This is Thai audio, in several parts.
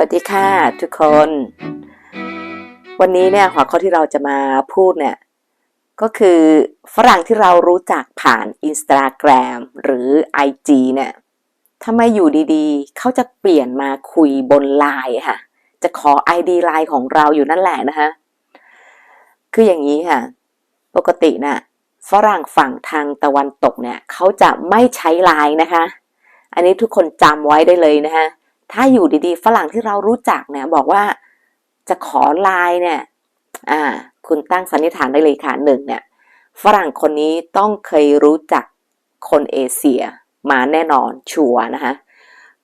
วัสดีค่ะทุกคน วันนี้เนี่ยหัวข้อที่เราจะมาพูดเนี่ย ก็คือฝรั่งที่เรารู้จักผ่าน Instagram หรือ IG เนี่ยทำไมอยู่ดีๆ เขาจะเปลี่ยนมาคุยบนไลน์ค่ะ จะขอ ID ไลน์ของเราอยู่นั่นแหละนะคะ คืออย่างนี้ค่ะ ปกติน่ะฝรั่งฝั่งทางตะวันตกเนี่ย เขาจะไม่ใช้ไลน์นะคะ อันนี้ทุกคนจำไว้ได้เลยนะคะ ถ้าอยู่ดีๆ ฝรั่งที่เรารู้จักเนี่ยบอกว่าจะขอไลน์เนี่ย อ่า คุณตั้งสันนิษฐานได้เลยค่ะหนึ่งเนี่ย ฝรั่งคนนี้ต้องเคยรู้จักคนเอเชียมาแน่นอนชัวนะคะ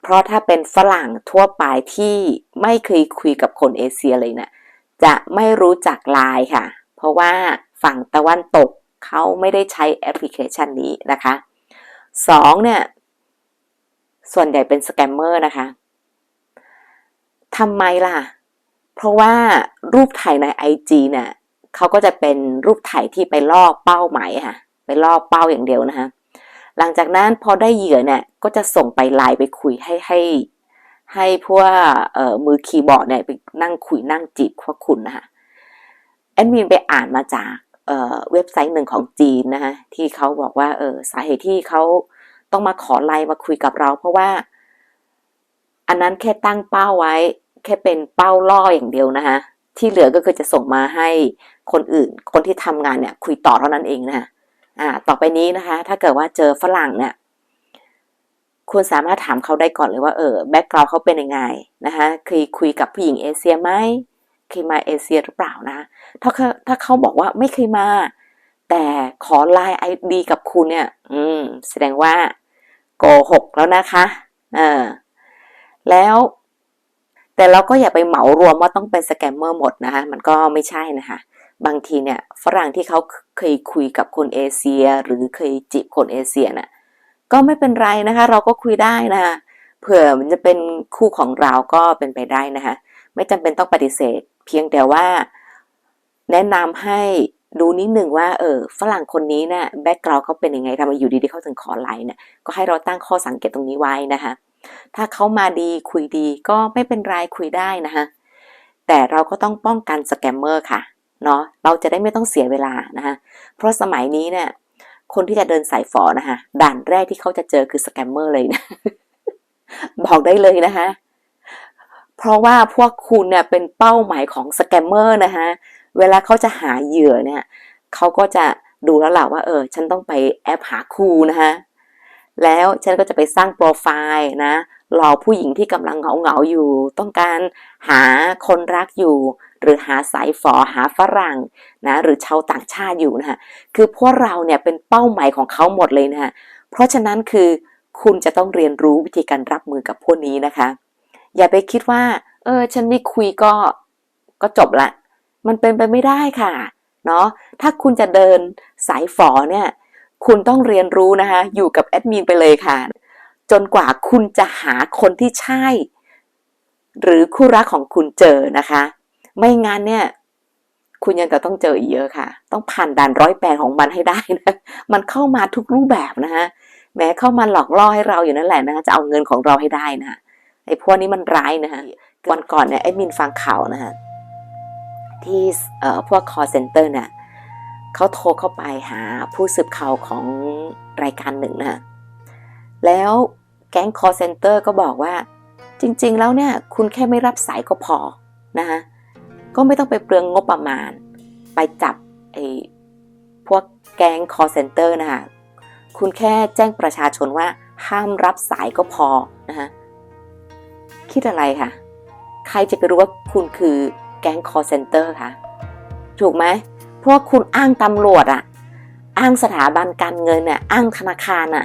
เพราะถ้าเป็นฝรั่งทั่วไปที่ไม่เคยคุยกับคนเอเชียเลยเนี่ยจะไม่รู้จักไลน์ค่ะ เพราะว่าฝั่งตะวันตกเขาไม่ได้ใช้แอปพลิเคชันนี้นะคะสองเนี่ย ส่วนใหญ่เป็นสแกมเมอร์นะคะ ทำไมล่ะ เพราะว่ารูปถ่ายใน IG เนี่ยเขาก็จะเป็นรูปถ่ายที่ไปล่อเป้าหมายค่ะ ไปล่อเป้าอย่างเดียวนะคะ หลังจากนั้นพอได้เหยื่อเนี่ยก็จะส่งไปไลน์ไปคุยให้ให้ ให้พวกเอ่อมือคีย์บอร์ดเนี่ยไปนั่งคุยนั่งจีบพวกคุณนะคะแอดมินไปอ่านมาจากเเว็บไซต์หนึ่งของจีนนะคะที่เขาบอกว่าเออสาเหตุที่เขาต้องมาขอไลน์มาคุยกับเรา เพราะว่า อันนั้นแค่ตั้งเป้าไว้ แค่เป็นเป้าล่ออย่างเดียวนะคะที่เหลือก็คือจะส่งมาให้คนอื่น คนที่ทำงานเนี่ยคุยต่อเท่านั้นเองนะคะอ่าต่อไปนี้นะคะ ถ้าเกิดว่าเจอฝรั่งเนี่ยคุณสามารถถามเขาได้ก่อนเลยว่าเออแบ็กกราวเขาเป็นยังไงนะคะเคยคุยกับผู้หญิงเอเชียไหมเคยมาเอเชียหรือเปล่านะถ้าเขาถ้าเขาบอกว่าไม่เคยมา แต่ขอไลน์ไอดีกับคุณเนี่ย อืม แสดงว่าโกหกแล้วนะคะ เออแล้ว แต่เราก็อย่าไปเหมารวมว่าต้องเป็นสแกมเมอร์หมดนะคะมันก็ไม่ใช่นะคะบางทีเนี่ยฝรั่งที่เขาเคยคุยกับคนเอเชีย หรือเคยจีบคนเอเชียน่ะก็ไม่เป็นไรนะคะ เราก็คุยได้นะคะเผื่อมันจะเป็นคู่ของเราก็เป็นไปได้นะคะไม่จำเป็นต้องปฏิเสธ เพียงแต่ว่า แนะนำให้ดูนิดหนึ่งว่าเออฝรั่งคนนี้เนี่ยแบ็กกราวเขาเป็นยังไงทำไมอยู่ดีๆเขาถึงขอไลน์เนี่ยก็ให้เราตั้งข้อสังเกตตรงนี้ไว้นะคะ ถ้าเขามาดีคุยดีก็ไม่เป็นไรคุยได้นะคะแต่เราก็ต้องป้องกันสแกมเมอร์ค่ะเนาะเราจะได้ไม่ต้องเสียเวลานะคะเพราะสมัยนี้เนี่ยคนที่จะเดินสายฝอนะคะด่านแรกที่เขาจะเจอคือสแกมเมอร์เลยนะบอกได้เลยนะคะเพราะว่าพวกคุณเนี่ยเป็นเป้าหมายของสแกมเมอร์นะคะเวลาเขาจะหาเหยื่อเนี่ยเขาก็จะดูแล้วแหละว่าเออ ฉันต้องไปแอปหาคู่นะคะ แล้วฉันก็จะไปสร้างโปรไฟล์นะรอผู้หญิงที่กำลังเหงาเหงาอยู่ ต้องการหาคนรักอยู่ หรือหาสายฝอหาฝรั่งนะหรือชาวต่างชาติอยู่นะคะคือพวกเราเนี่ยเป็นเป้าหมายของเขาหมดเลยนะคะเพราะฉะนั้นคือคุณจะต้องเรียนรู้วิธีการรับมือกับพวกนี้นะคะ อย่าไปคิดว่า เออ ฉันไม่คุยก็ก็จบละ มันเป็นไปไม่ได้ค่ะเนาะถ้าคุณจะเดินสายฝอเนี่ย คุณต้องเรียนรู้นะคะ อยู่กับแอดมินไปเลยค่ะ จนกว่าคุณจะหาคนที่ใช่ หรือคู่รักของคุณเจอนะคะ ไม่งั้นเนี่ยคุณยังจะต้องเจออีกเยอะค่ะ ต้องผ่านด่านร้อยแปดของมันให้ได้นะ มันเข้ามาทุกรูปแบบนะคะแม้เข้ามาหลอกล่อให้เราอยู่นั่นแหละนะคะจะเอาเงินของเราให้ได้นะะไอ้พวกนี้มันร้ายนะคะวันก่อนเนี่ยไอ้มินฟังข่าวนะคะที่เอ่อพวก call center เนี่ย เขาโทรเข้าไปหาผู้สืบข่าวของรายการหนึ่งนะคะแล้วแก๊ง call center ก็บอกว่า จริง ๆ แล้วเนี่ยคุณแค่ไม่รับสายก็พอนะคะก็ไม่ต้องไปเปลืองงบประมาณ ไปจับไอ้พวกแก๊ง call center นะคะคุณแค่แจ้งประชาชนว่าห้ามรับสายก็พอนะคะคิดอะไรคะใครจะไปรู้ว่าคุณคือแก๊ง call center คะถูกไหม เพราะคุณอ้างตำรวจอะอ้างสถาบันการเงินน่ะอ้างธนาคารอะ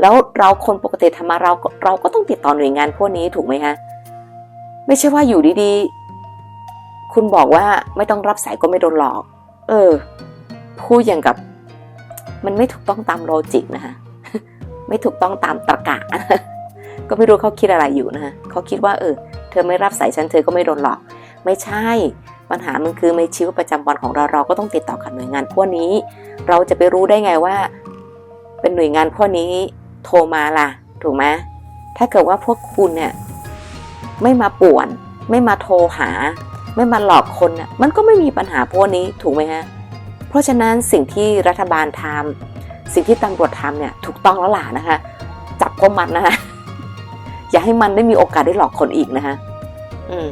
แล้วเราคนปกติธรรมดาเราก็เราก็ต้องติดต่อหน่วยงานพวกนี้ถูกไหมคะไม่ใช่ว่าอยู่ดีๆ คุณบอกว่าไม่ต้องรับสายก็ไม่โดนหลอก เออ พูดอย่างกับ มันไม่ถูกต้องตามโลจิกนะคะไม่ถูกต้องตามตรรกะก็ไม่รู้เขาคิดอะไรอยู่นะคะเขาคิดว่า เออ เธอไม่รับสายฉันเธอก็ไม่โดนหลอก ไม่ใช่ ปัญหามันคือในชีวิตประจำวันของเราเราก็ต้องติดต่อกับหน่วยงานพวกนี้ เราจะไปรู้ได้ไงว่า เป็นหน่วยงานพวกนี้โทรมาล่ะ ถูกไหมถ้าเกิดว่าพวกคุณเนี่ยไม่มาป่วน ไม่มาโทรหา ไม่มาหลอกคนน่ะมันก็ไม่มีปัญหาพวกนี้ถูกไหมฮะเพราะฉะนั้นสิ่งที่รัฐบาลทำสิ่งที่ตำรวจทำเนี่ยถูกต้องแล้วล่ะนะคะ จับพวกมันนะคะอย่าให้มันได้มีโอกาสได้หลอกคนอีกนะคะอืม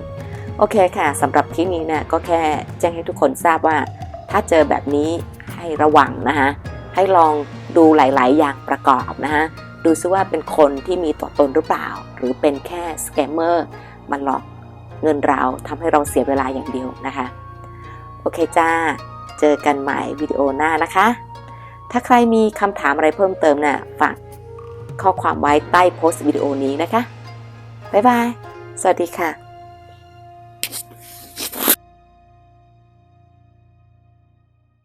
โอเคค่ะสำหรับคลิปนี้เนี่ยก็แค่แจ้งให้ทุกคนทราบว่า ถ้าเจอแบบนี้ให้ระวังนะคะให้ลองดูหลาย ๆ อย่างประกอบนะคะดูซิว่าเป็นคนที่มีตัวตนหรือเปล่า หรือเป็นแค่สแกมเมอร์มาหลอกเงินเราทำให้เราเสียเวลาอย่างเดียวนะคะ โอเคจ้า เจอกันใหม่วิดีโอหน้านะคะ ถ้าใครมีคำถามอะไรเพิ่มเติมน่ะฝากข้อความไว้ใต้โพสต์วิดีโอนี้นะคะ บ๊ายบาย สวัสดีค่ะ